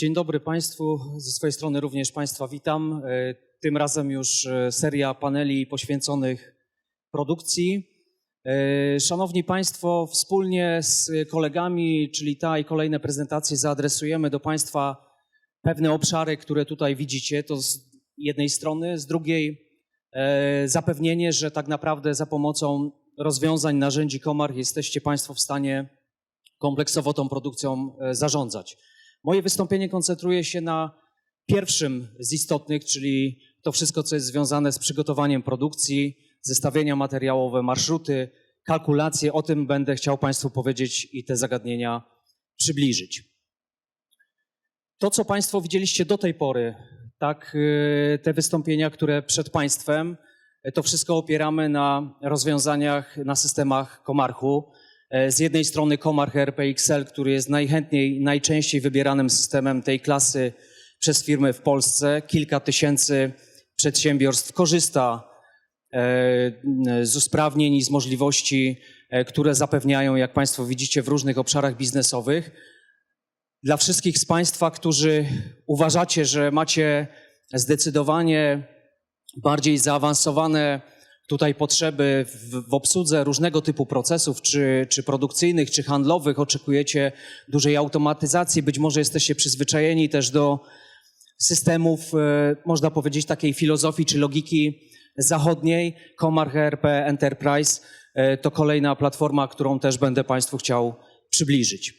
Dzień dobry Państwu. Ze swojej strony również Państwa witam. E, Tym razem już e, seria paneli poświęconych produkcji. E, Szanowni Państwo, wspólnie z kolegami, czyli ta i kolejne prezentacje, zaadresujemy do Państwa pewne obszary, które tutaj widzicie. To z jednej strony, z drugiej zapewnienie, że tak naprawdę za pomocą rozwiązań, narzędzi Komar jesteście Państwo w stanie kompleksowo tą produkcją zarządzać. Moje wystąpienie koncentruje się na pierwszym z istotnych, czyli to wszystko, co jest związane z przygotowaniem produkcji, zestawienia materiałowe, marszruty, kalkulacje. O tym będę chciał Państwu powiedzieć i te zagadnienia przybliżyć. To, co Państwo widzieliście do tej pory, tak, y, te wystąpienia, które przed Państwem, to wszystko opieramy na rozwiązaniach, na systemach Komarchu. E, Z jednej strony Comarch RPXL, który jest najchętniej, najczęściej wybieranym systemem tej klasy przez firmy w Polsce. Kilka tysięcy przedsiębiorstw korzysta e, z usprawnień i z możliwości, e, które zapewniają, jak Państwo widzicie, w różnych obszarach biznesowych. Dla wszystkich z Państwa, którzy uważacie, że macie zdecydowanie bardziej zaawansowane tutaj potrzeby w, w obsłudze różnego typu procesów, czy, czy produkcyjnych, czy handlowych, oczekujecie dużej automatyzacji, być może jesteście przyzwyczajeni też do systemów, e, można powiedzieć, takiej filozofii czy logiki zachodniej. Comarch ERP Enterprise e, to kolejna platforma, którą też będę Państwu chciał przybliżyć.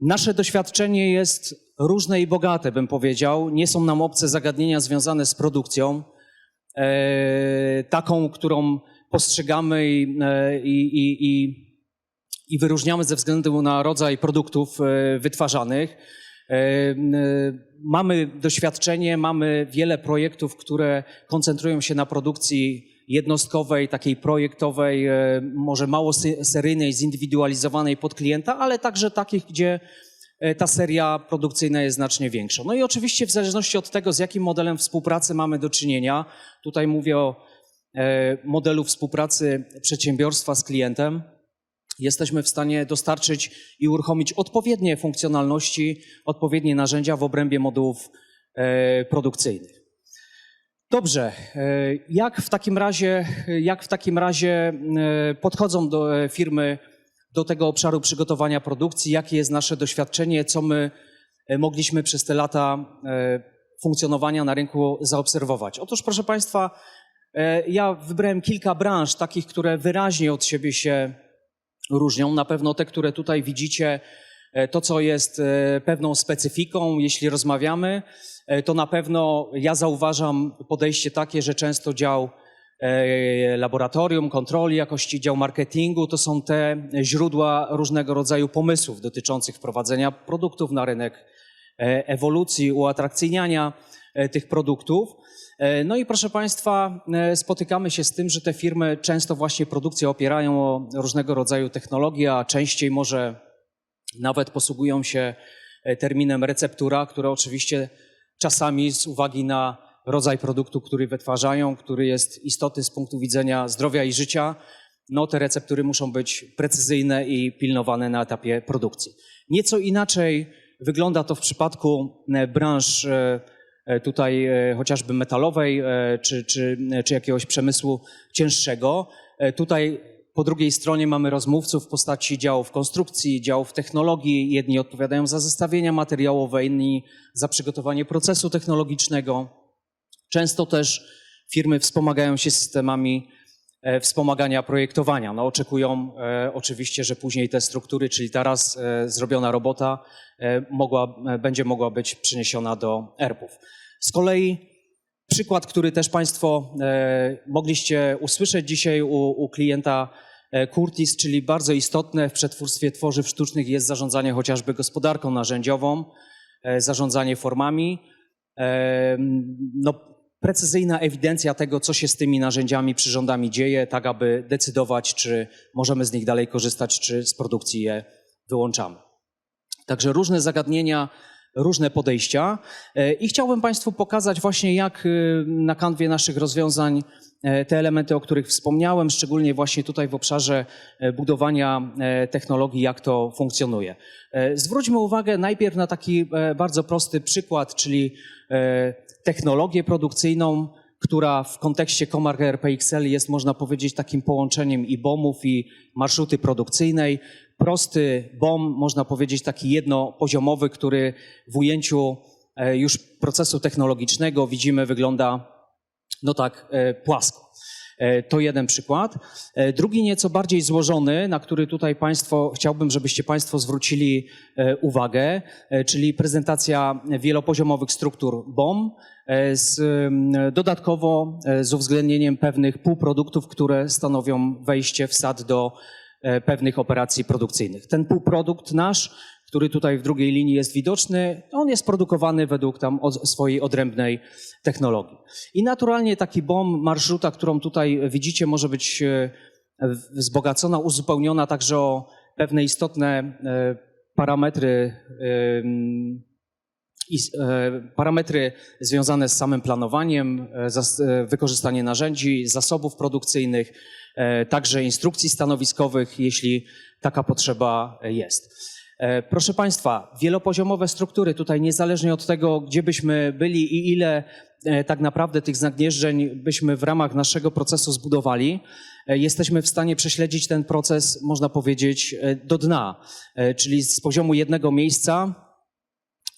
Nasze doświadczenie jest różne i bogate, bym powiedział. Nie są nam obce zagadnienia związane z produkcją taką, którą postrzegamy i, e, i, i, i, i wyróżniamy ze względu na rodzaj produktów e, wytwarzanych. E, e, Mamy doświadczenie, mamy wiele projektów, które koncentrują się na produkcji jednostkowej, takiej projektowej, e, może mało seryjnej, zindywidualizowanej pod klienta, ale także takich, gdzie e, ta seria produkcyjna jest znacznie większa. No i oczywiście w zależności od tego, z jakim modelem współpracy mamy do czynienia, tutaj mówię o e, modelu współpracy przedsiębiorstwa z klientem, jesteśmy w stanie dostarczyć i uruchomić odpowiednie funkcjonalności, odpowiednie narzędzia w obrębie modułów e, produkcyjnych. Dobrze, e, jak w takim razie, jak w takim razie e, podchodzą do e, firmy do tego obszaru przygotowania produkcji, jakie jest nasze doświadczenie, co my e, mogliśmy przez te lata e, funkcjonowania na rynku zaobserwować? Otóż, proszę Państwa, e, ja wybrałem kilka branż, takich, które wyraźnie od siebie się różnią. Na pewno te, które tutaj widzicie, to co jest pewną specyfiką, jeśli rozmawiamy, to na pewno ja zauważam podejście takie, że często dział laboratorium, kontroli jakości, dział marketingu to są te źródła różnego rodzaju pomysłów dotyczących wprowadzenia produktów na rynek, e, ewolucji, uatrakcyjniania e, tych produktów. E, No i proszę Państwa, e, spotykamy się z tym, że te firmy często właśnie produkcję opierają o różnego rodzaju technologie, a częściej może nawet posługują się e, terminem receptura, które oczywiście czasami z uwagi na rodzaj produktu, który wytwarzają, który jest istotny z punktu widzenia zdrowia i życia, no te receptury muszą być precyzyjne i pilnowane na etapie produkcji. Nieco inaczej wygląda to w przypadku e, branż e, e, tutaj chociażby metalowej czy, czy, czy jakiegoś przemysłu cięższego. Tutaj po drugiej stronie mamy rozmówców w postaci działów konstrukcji, działów technologii. Jedni odpowiadają za zestawienia materiałowe, inni za przygotowanie procesu technologicznego. Często też firmy wspomagają się systemami e, wspomagania projektowania. No, oczekują e, oczywiście, że później te struktury, czyli ta raz e, zrobiona robota, e, mogła, e, będzie mogła być przeniesiona do ERP-ów. Z kolei przykład, który też Państwo e, mogliście usłyszeć dzisiaj u, u klienta e, Curtis, czyli bardzo istotne w przetwórstwie tworzyw sztucznych jest zarządzanie chociażby gospodarką narzędziową, e, zarządzanie formami. E, no, precyzyjna ewidencja tego, co się z tymi narzędziami, przyrządami dzieje, tak aby decydować, czy możemy z nich dalej korzystać, czy z produkcji je wyłączamy. Także różne zagadnienia różne podejścia e, i chciałbym Państwu pokazać właśnie jak e, na kanwie naszych rozwiązań e, te elementy, o których wspomniałem, szczególnie właśnie tutaj w obszarze e, budowania technologii, jak to funkcjonuje. Zwróćmy uwagę najpierw na taki bardzo prosty przykład, czyli technologię produkcyjną, która w kontekście Comarch RPXL jest, można powiedzieć, takim połączeniem i BOM-ów, i marszuty produkcyjnej. Prosty BOM, można powiedzieć, taki jednopoziomowy, który w ujęciu e, już procesu technologicznego widzimy wygląda no tak e, płasko. E, To jeden przykład. Drugi nieco bardziej złożony, na który tutaj Państwo, chciałbym, żebyście Państwo zwrócili uwagę, czyli prezentacja wielopoziomowych struktur BOM z, m, dodatkowo e, z uwzględnieniem pewnych półproduktów, które stanowią wejście w sad do e, pewnych operacji produkcyjnych. Ten półprodukt nasz, który tutaj w drugiej linii jest widoczny, on jest produkowany według tam swojej odrębnej technologii. I naturalnie taki BOM, marszuta, którą tutaj widzicie, może być e, wzbogacona, uzupełniona także o pewne istotne e, parametry, e, parametry związane z samym planowaniem, e, e, wykorzystanie narzędzi, zasobów produkcyjnych, także instrukcji stanowiskowych, jeśli taka potrzeba jest. Proszę Państwa, wielopoziomowe struktury tutaj niezależnie od tego, gdzie byśmy byli i ile tak naprawdę tych zagnieżdżeń byśmy w ramach naszego procesu zbudowali, jesteśmy w stanie prześledzić ten proces, można powiedzieć, do dna. Czyli z poziomu jednego miejsca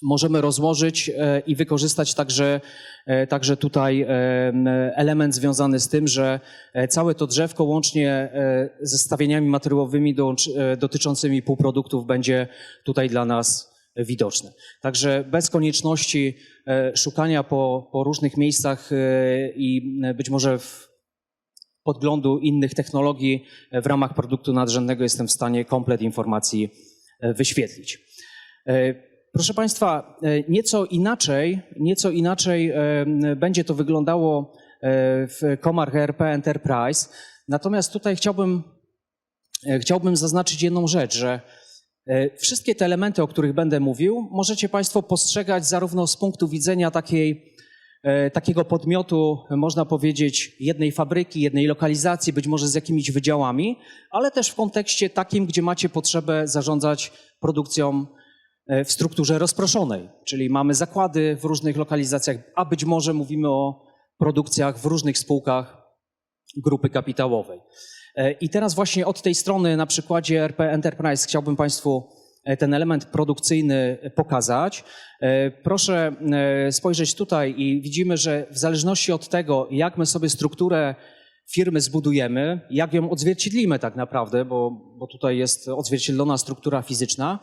możemy rozłożyć e, i wykorzystać także, e, także tutaj e, element związany z tym, że całe to drzewko łącznie ze stawieniami materiałowymi dotyczącymi półproduktów będzie tutaj dla nas widoczne. Także bez konieczności szukania po, po różnych miejscach i być może w podglądu innych technologii w ramach produktu nadrzędnego jestem w stanie komplet informacji wyświetlić. Proszę Państwa, e, nieco inaczej, nieco inaczej e, będzie to wyglądało e, w Comarch ERP Enterprise. Natomiast tutaj chciałbym, chciałbym zaznaczyć jedną rzecz, że wszystkie te elementy, o których będę mówił, możecie Państwo postrzegać zarówno z punktu widzenia takiej, takiego podmiotu, można powiedzieć, jednej fabryki, jednej lokalizacji, być może z jakimiś wydziałami, ale też w kontekście takim, gdzie macie potrzebę zarządzać produkcją w strukturze rozproszonej, czyli mamy zakłady w różnych lokalizacjach, a być może mówimy o produkcjach w różnych spółkach grupy kapitałowej. E, I teraz właśnie od tej strony na przykładzie RP Enterprise chciałbym Państwu e, ten element produkcyjny pokazać. E, Proszę e, spojrzeć tutaj i widzimy, że w zależności od tego, jak my sobie strukturę firmy zbudujemy, jak ją odzwierciedlimy tak naprawdę, bo, bo tutaj jest odzwierciedlona struktura fizyczna,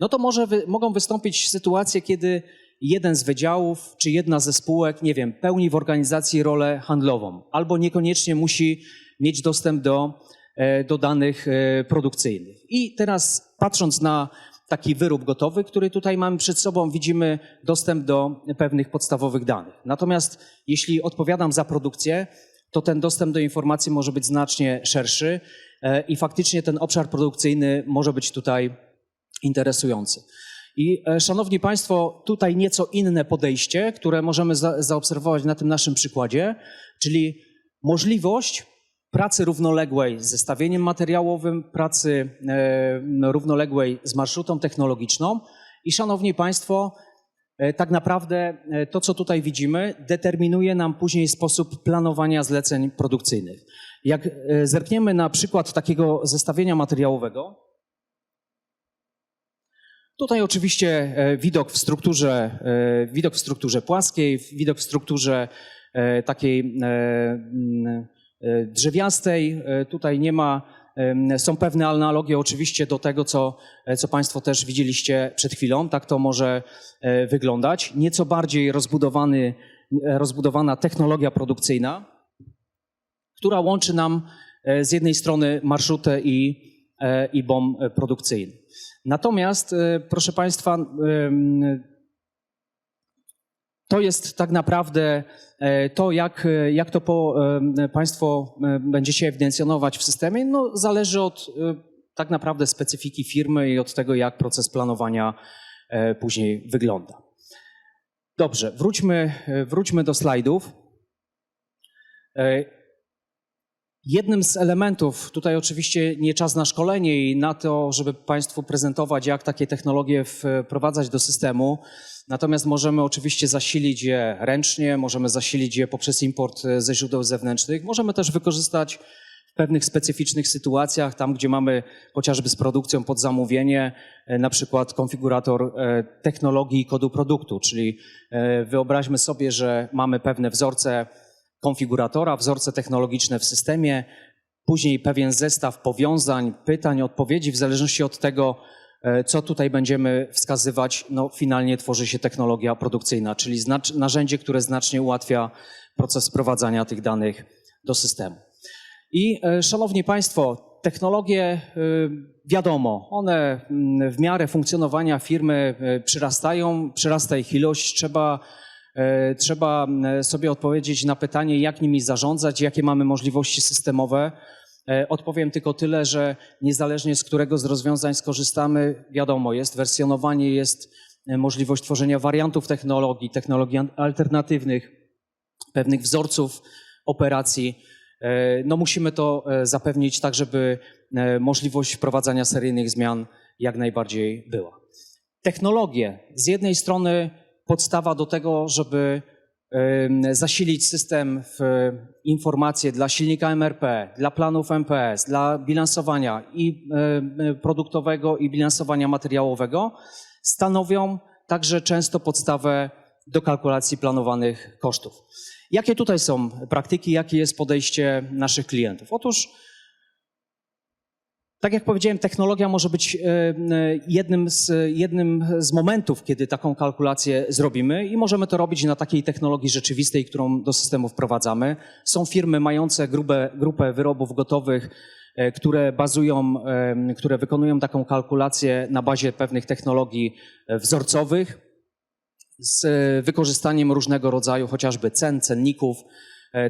no to może wy, mogą wystąpić sytuacje, kiedy jeden z wydziałów czy jedna ze spółek, nie wiem, pełni w organizacji rolę handlową, albo niekoniecznie musi mieć dostęp do, e, do danych e, produkcyjnych. I teraz patrząc na taki wyrób gotowy, który tutaj mamy przed sobą, widzimy dostęp do pewnych podstawowych danych. Natomiast jeśli odpowiadam za produkcję, to ten dostęp do informacji może być znacznie szerszy e, i faktycznie ten obszar produkcyjny może być tutaj interesujący. I e, szanowni Państwo, tutaj nieco inne podejście, które możemy za, zaobserwować na tym naszym przykładzie, czyli możliwość pracy równoległej z zestawieniem materiałowym, pracy e, równoległej z marszrutą technologiczną. I szanowni Państwo, e, tak naprawdę e, to, co tutaj widzimy, determinuje nam później sposób planowania zleceń produkcyjnych. Jak e, zerkniemy na przykład takiego zestawienia materiałowego, Tutaj oczywiście e, widok w strukturze, e, widok w strukturze płaskiej, widok w strukturze e, takiej drzewiastej. Tutaj nie ma, są pewne analogie oczywiście do tego, co, co Państwo też widzieliście przed chwilą. Tak to może wyglądać. Nieco bardziej rozbudowany, rozbudowana technologia produkcyjna, która łączy nam z jednej strony marszutę i, i BOM produkcyjny. Natomiast, e, proszę Państwa, em, to jest tak naprawdę e, to, jak, e, jak to po, Państwo e, będziecie ewidencjonować w systemie, no, zależy od e, tak naprawdę specyfiki firmy i od tego, jak proces planowania e, później wygląda. Dobrze, wróćmy, wróćmy do slajdów. Jednym z elementów, tutaj oczywiście nie czas na szkolenie i na to, żeby Państwu prezentować, jak takie technologie wprowadzać do systemu. Natomiast możemy oczywiście zasilić je ręcznie, możemy zasilić je poprzez import e, ze źródeł zewnętrznych. Możemy też wykorzystać w pewnych specyficznych sytuacjach, tam gdzie mamy chociażby z produkcją pod zamówienie, e, na przykład konfigurator e, technologii i kodu produktu, czyli wyobraźmy sobie, że mamy pewne wzorce konfiguratora, wzorce technologiczne w systemie, później pewien zestaw powiązań, pytań, odpowiedzi, w zależności od tego, e, co tutaj będziemy wskazywać, no finalnie tworzy się technologia produkcyjna, czyli narzędzie, które znacznie ułatwia proces wprowadzania tych danych do systemu. I e, szanowni Państwo, technologie e, wiadomo, one mm, w miarę funkcjonowania firmy przyrastają, przyrasta ich ilość, trzeba, trzeba mm, sobie odpowiedzieć na pytanie, jak nimi zarządzać, jakie mamy możliwości systemowe. E, Odpowiem tylko tyle, że niezależnie z którego z rozwiązań skorzystamy, wiadomo, jest wersjonowanie, jest e, możliwość tworzenia wariantów technologii, technologii alternatywnych, pewnych wzorców operacji. E, No musimy to e, zapewnić tak, żeby e, możliwość wprowadzania seryjnych zmian jak najbardziej była. Technologie z jednej strony podstawa do tego, żeby zasilić system w informacje dla silnika MRP, dla planów MPS, dla bilansowania i produktowego i bilansowania materiałowego, stanowią także często podstawę do kalkulacji planowanych kosztów. Jakie tutaj są praktyki, jakie jest podejście naszych klientów? Otóż, tak jak powiedziałem, technologia może być e, e, jednym z, jednym z momentów, kiedy taką kalkulację zrobimy i możemy to robić na takiej technologii rzeczywistej, którą do systemu wprowadzamy. Są firmy mające grupę, grupę wyrobów gotowych, e, które bazują, które wykonują taką kalkulację na bazie pewnych technologii wzorcowych z wykorzystaniem różnego rodzaju chociażby cen, cenników,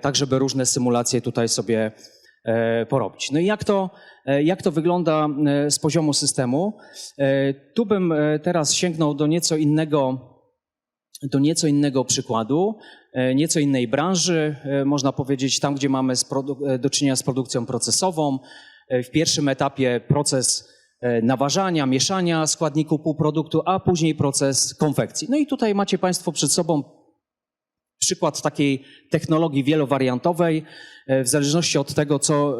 tak żeby różne symulacje tutaj sobie porobić. No i jak to, e, jak to wygląda e, z poziomu systemu? E, Tu bym e, teraz sięgnął do nieco innego, do nieco innego przykładu, e, nieco innej branży, e, można powiedzieć tam, gdzie mamy e, do czynienia z produkcją procesową. E, W pierwszym etapie proces e, naważania, mieszania składników półproduktu, a później proces konfekcji. No i tutaj macie Państwo przed sobą przykład takiej technologii wielowariantowej, e, w zależności od tego, co,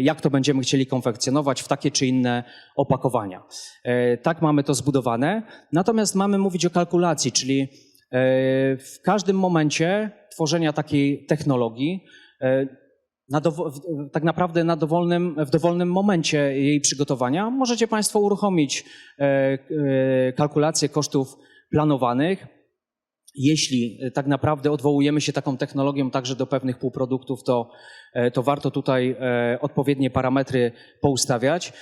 jak to będziemy chcieli konfekcjonować w takie czy inne opakowania. E, Tak mamy to zbudowane. Natomiast mamy mówić o kalkulacji, czyli e, w każdym momencie tworzenia takiej technologii, na tak naprawdę na dowolnym, w dowolnym momencie jej przygotowania możecie Państwo uruchomić kalkulację kosztów planowanych. Jeśli e, tak naprawdę odwołujemy się taką technologią także do pewnych półproduktów, to, e, to warto tutaj e, odpowiednie parametry poustawiać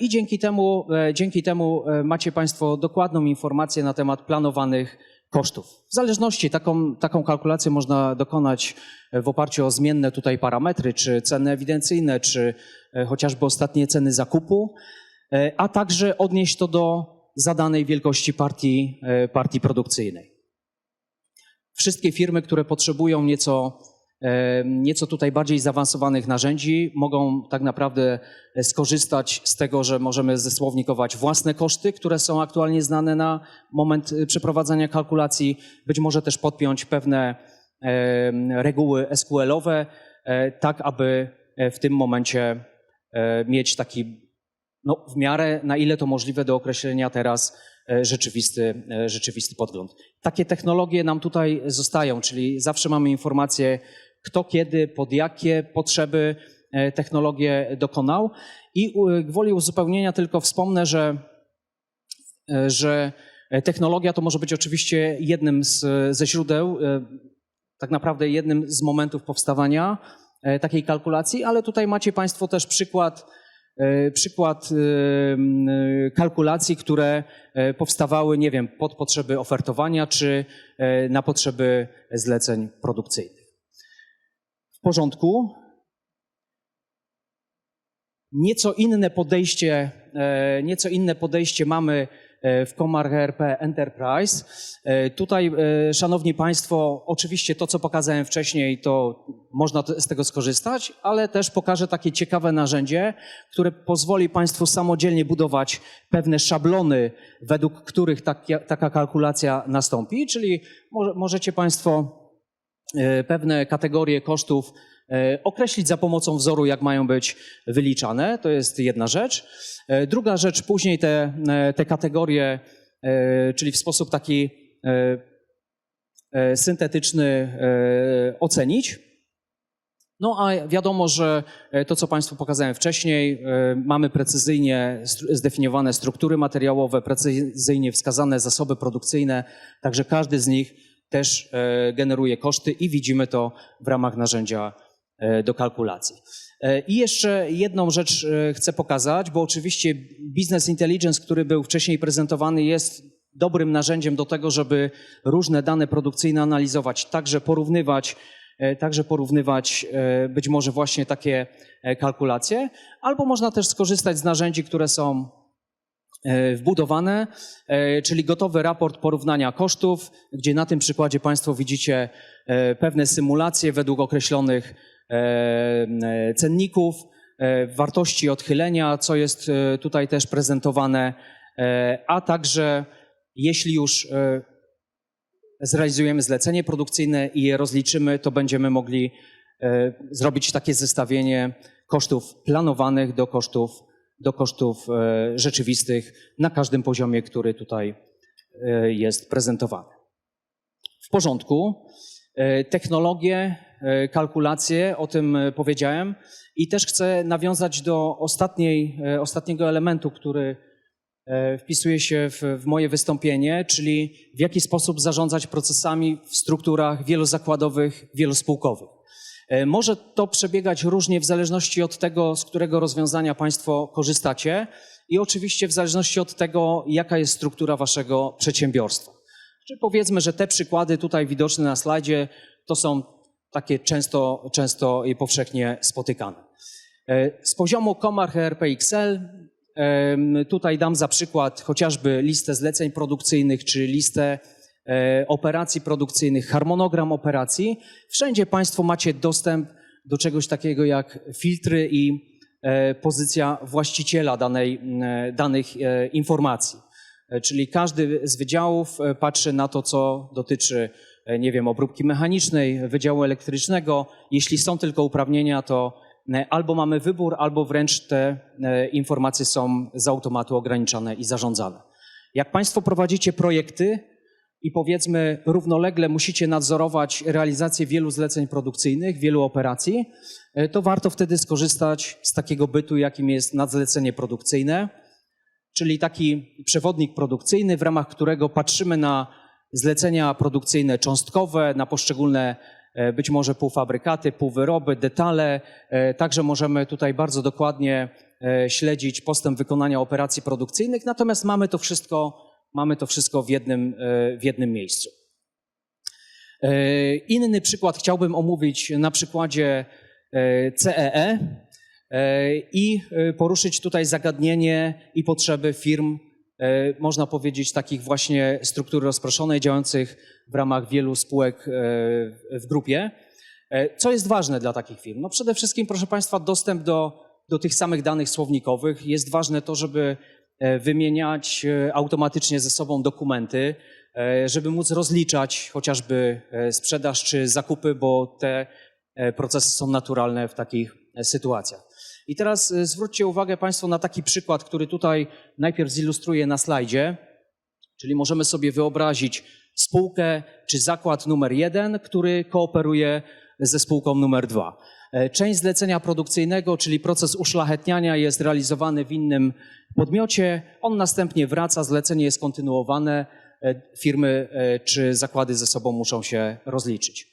i dzięki temu, dzięki temu macie Państwo dokładną informację na temat planowanych kosztów. W zależności taką, taką kalkulację można dokonać w oparciu o zmienne tutaj parametry, czy ceny ewidencyjne, czy chociażby ostatnie ceny zakupu, a także odnieść to do zadanej wielkości partii, partii produkcyjnej. Wszystkie firmy, które potrzebują nieco, e, nieco tutaj bardziej zaawansowanych narzędzi, mogą tak naprawdę e, skorzystać z tego, że możemy zesłownikować własne koszty, które są aktualnie znane na moment e, przeprowadzania kalkulacji, być może też podpiąć pewne reguły SQL-owe, tak aby w tym momencie mieć taki no, w miarę, na ile to możliwe do określenia teraz, rzeczywisty, e, rzeczywisty podgląd. Takie technologie nam tutaj zostają, czyli zawsze mamy informację, kto kiedy, pod jakie potrzeby e, technologię dokonał. I gwoli uzupełnienia tylko wspomnę, że, e, że technologia to może być oczywiście jednym z, ze źródeł, e, tak naprawdę jednym z momentów powstawania e, takiej kalkulacji, ale tutaj macie Państwo też przykład e, przykład e, e, kalkulacji, które e, powstawały, nie wiem, pod potrzeby ofertowania czy e, na potrzeby zleceń produkcyjnych. W porządku. Nieco inne podejście, e, nieco inne podejście mamy e, w Comarch ERP Enterprise. E, Tutaj, e, szanowni państwo, oczywiście to, co pokazałem wcześniej, to można z tego skorzystać, ale też pokażę takie ciekawe narzędzie, które pozwoli państwu samodzielnie budować pewne szablony, według których taka kalkulacja nastąpi, czyli może, możecie państwo e, pewne kategorie kosztów e, określić za pomocą wzoru, jak mają być wyliczane. To jest jedna rzecz. E, Druga rzecz, później te, e, te kategorie, e, czyli w sposób taki e, e, syntetyczny e, ocenić. No a wiadomo, że e, to, co Państwu pokazałem wcześniej, e, mamy precyzyjnie zdefiniowane struktury materiałowe, precyzyjnie wskazane zasoby produkcyjne, także każdy z nich też e, generuje koszty i widzimy to w ramach narzędzia e, do kalkulacji. E, I jeszcze jedną rzecz e, chcę pokazać, bo oczywiście Business Intelligence, który był wcześniej prezentowany, jest dobrym narzędziem do tego, żeby różne dane produkcyjne analizować, także porównywać, e, także porównywać e, być może właśnie takie e, kalkulacje, albo można też skorzystać z narzędzi, które są e, wbudowane, e, czyli gotowy raport porównania kosztów, gdzie na tym przykładzie Państwo widzicie e, pewne symulacje według określonych e, e, cenników, e, wartości odchylenia, co jest e, tutaj też prezentowane, e, a także jeśli już e, zrealizujemy zlecenie produkcyjne i je rozliczymy, to będziemy mogli e, zrobić takie zestawienie kosztów planowanych do kosztów, do kosztów e, rzeczywistych na każdym poziomie, który tutaj e, jest prezentowany. W porządku. E, Technologie, e, kalkulacje, o tym e, powiedziałem. I też chcę nawiązać do ostatniej, e, ostatniego elementu, który e, wpisuje się w, w moje wystąpienie, czyli w jaki sposób zarządzać procesami w strukturach wielozakładowych, wielospółkowych. E, Może to przebiegać różnie w zależności od tego, z którego rozwiązania Państwo korzystacie i oczywiście w zależności od tego, jaka jest struktura Waszego przedsiębiorstwa. Czy powiedzmy, że te przykłady tutaj widoczne na slajdzie to są takie często, często i powszechnie spotykane. E, Z poziomu Comarch ERP XL em, tutaj dam za przykład chociażby listę zleceń produkcyjnych czy listę e, operacji produkcyjnych, harmonogram operacji. Wszędzie Państwo macie dostęp do czegoś takiego jak filtry i e, pozycja właściciela danej, danych informacji. Czyli każdy z wydziałów patrzy na to, co dotyczy, nie wiem, obróbki mechanicznej, wydziału elektrycznego. Jeśli są tylko uprawnienia, to e, albo mamy wybór, albo wręcz te e, informacje są z automatu ograniczane i zarządzane. Jak Państwo prowadzicie projekty i powiedzmy równolegle musicie nadzorować realizację wielu zleceń produkcyjnych, wielu operacji, e, to warto wtedy skorzystać z takiego bytu, jakim jest nadzlecenie produkcyjne czyli taki przewodnik produkcyjny, w ramach którego patrzymy na zlecenia produkcyjne cząstkowe, na poszczególne e, być może półfabrykaty, półwyroby, detale. E, Także możemy tutaj bardzo dokładnie e, śledzić postęp wykonania operacji produkcyjnych, natomiast mamy to wszystko, mamy to wszystko w, jednym, w jednym miejscu. Inny przykład chciałbym omówić na przykładzie CEE i poruszyć tutaj zagadnienie i potrzeby firm, można powiedzieć, takich właśnie struktur rozproszonej, działających w ramach wielu spółek e, w grupie. E, Co jest ważne dla takich firm? No przede wszystkim, proszę Państwa, dostęp do, do tych samych danych słownikowych. Jest ważne to, żeby e, wymieniać e, automatycznie ze sobą dokumenty, e, żeby móc rozliczać chociażby e, sprzedaż czy zakupy, bo te e, procesy są naturalne w takich e, sytuacjach. I teraz e, zwróćcie uwagę Państwo na taki przykład, który tutaj najpierw zilustruję na slajdzie, czyli możemy sobie wyobrazić spółkę czy zakład numer jeden, który kooperuje ze spółką numer dwa. E, Część zlecenia produkcyjnego, czyli proces uszlachetniania jest realizowany w innym podmiocie, on następnie wraca, zlecenie jest kontynuowane, e, firmy e, czy zakłady ze sobą muszą się rozliczyć.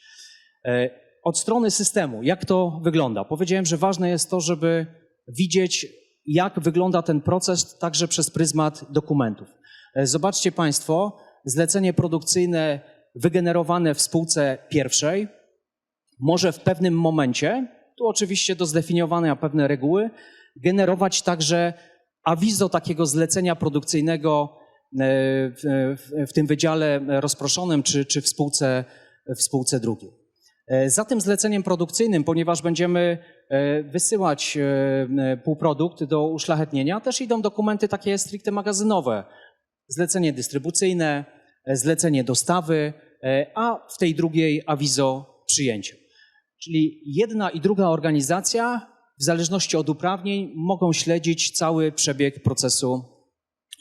E, Od strony systemu, jak to wygląda? Powiedziałem, że ważne jest to, żeby widzieć, jak wygląda ten proces także przez pryzmat dokumentów. E, Zobaczcie Państwo, zlecenie produkcyjne wygenerowane w spółce pierwszej może w pewnym momencie, tu oczywiście do zdefiniowania pewne reguły, generować także awizo takiego zlecenia produkcyjnego w, w, w tym wydziale rozproszonym czy, czy w, spółce, w spółce drugiej. E, Za tym zleceniem produkcyjnym, ponieważ będziemy e, wysyłać e, półprodukt do uszlachetnienia, też idą dokumenty takie stricte magazynowe. Zlecenie dystrybucyjne, zlecenie dostawy, a w tej drugiej awizo przyjęcia. Czyli jedna i druga organizacja, w zależności od uprawnień, mogą śledzić cały przebieg procesu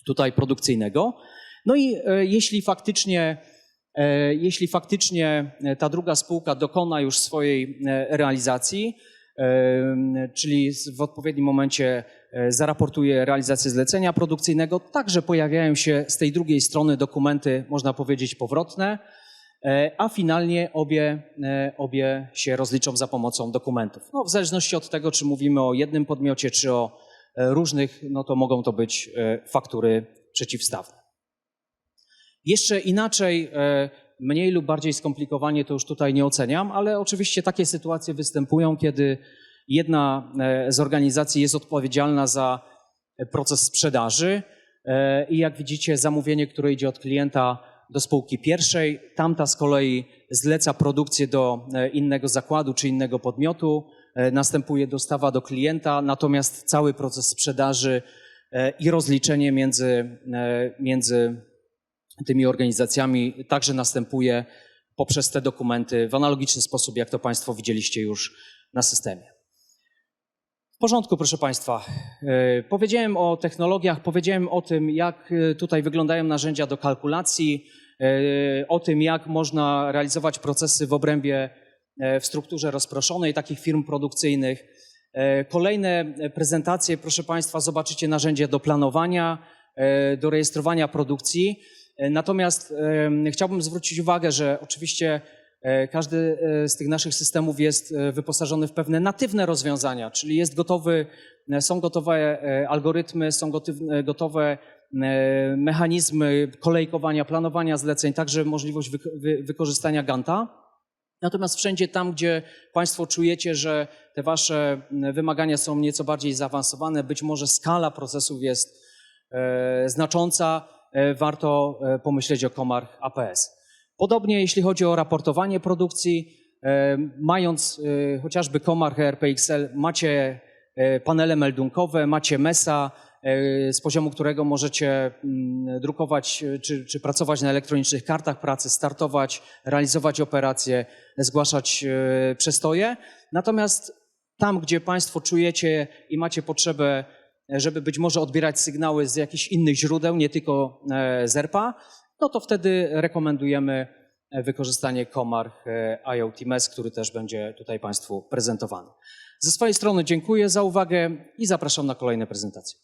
tutaj produkcyjnego. No i jeśli faktycznie, jeśli faktycznie e, ta druga spółka dokona już swojej e, realizacji, e, czyli w odpowiednim momencie e, zaraportuje realizację zlecenia produkcyjnego, także pojawiają się z tej drugiej strony dokumenty, można powiedzieć, powrotne, e, a finalnie obie, e, obie się rozliczą za pomocą dokumentów. No, w zależności od tego, czy mówimy o jednym podmiocie, czy o e, różnych, no to mogą to być e, faktury przeciwstawne. Jeszcze inaczej, e, mniej lub bardziej skomplikowanie, to już tutaj nie oceniam, ale oczywiście takie sytuacje występują, kiedy jedna e, z organizacji jest odpowiedzialna za proces sprzedaży e, i jak widzicie zamówienie, które idzie od klienta do spółki pierwszej, tamta z kolei zleca produkcję do innego zakładu czy innego podmiotu, następuje dostawa do klienta, natomiast cały proces sprzedaży i rozliczenie między, między tymi organizacjami także następuje poprzez te dokumenty w analogiczny sposób, jak to Państwo widzieliście już na systemie. W porządku, proszę Państwa. E, Powiedziałem o technologiach, powiedziałem o tym, jak e, tutaj wyglądają narzędzia do kalkulacji, e, o tym, jak można realizować procesy w obrębie, w strukturze rozproszonej takich firm produkcyjnych. Kolejne prezentacje, proszę Państwa, zobaczycie narzędzie do planowania, do rejestrowania produkcji. E, Natomiast chciałbym zwrócić uwagę, że oczywiście e, każdy e, z tych naszych systemów jest wyposażony w pewne natywne rozwiązania, czyli jest gotowy, są gotowe algorytmy, są gotowe, mechanizmy kolejkowania, planowania zleceń, także możliwość wyko- wy- wykorzystania Ganta. Natomiast wszędzie tam, gdzie Państwo czujecie, że te Wasze wymagania są nieco bardziej zaawansowane, być może skala procesów jest znacząca, warto e, pomyśleć o Comarch APS. Podobnie jeśli chodzi o raportowanie produkcji, e, mając e, chociażby Comarch ERP-XL, macie e, panele meldunkowe, macie MESA, e, z poziomu którego możecie mm, drukować e, czy, czy pracować na elektronicznych kartach pracy, startować, realizować operacje, zgłaszać e, przestoje. Natomiast tam, gdzie Państwo czujecie i macie potrzebę, e, żeby być może odbierać sygnały z jakichś innych źródeł, nie tylko e, z ERPA, no to wtedy rekomendujemy e, wykorzystanie Comarch e, IoT MES, który też będzie tutaj Państwu prezentowany. Ze swojej strony dziękuję za uwagę i zapraszam na kolejne prezentacje.